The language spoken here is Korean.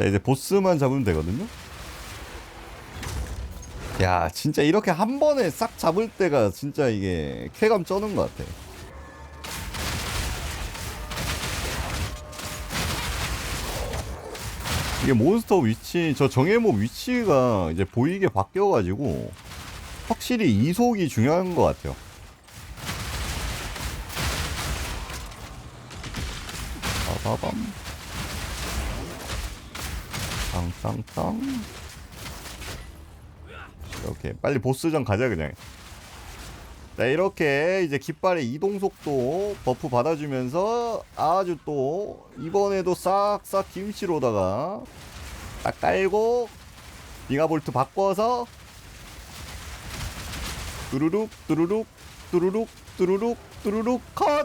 자 이제 보스만 잡으면 되거든요. 야 진짜 이렇게 한 번에 싹 잡을 때가 진짜 이게 쾌감 쩌는 것 같아. 이게 몬스터 위치 저 정해모 위치가 이제 보이게 바뀌어가지고 확실히 이속이 중요한 것 같아요. 빠바밤 땅땅땅. 이렇게 빨리 보스전 가자 그냥. 자 이렇게 이제 깃발의 이동 속도 버프 받아주면서 아주 또 이번에도 싹싹 김치로다가 딱 깔고 빙하볼트 바꿔서 뚜루룩 뚜루룩 뚜루룩 뚜루룩 뚜루룩 컷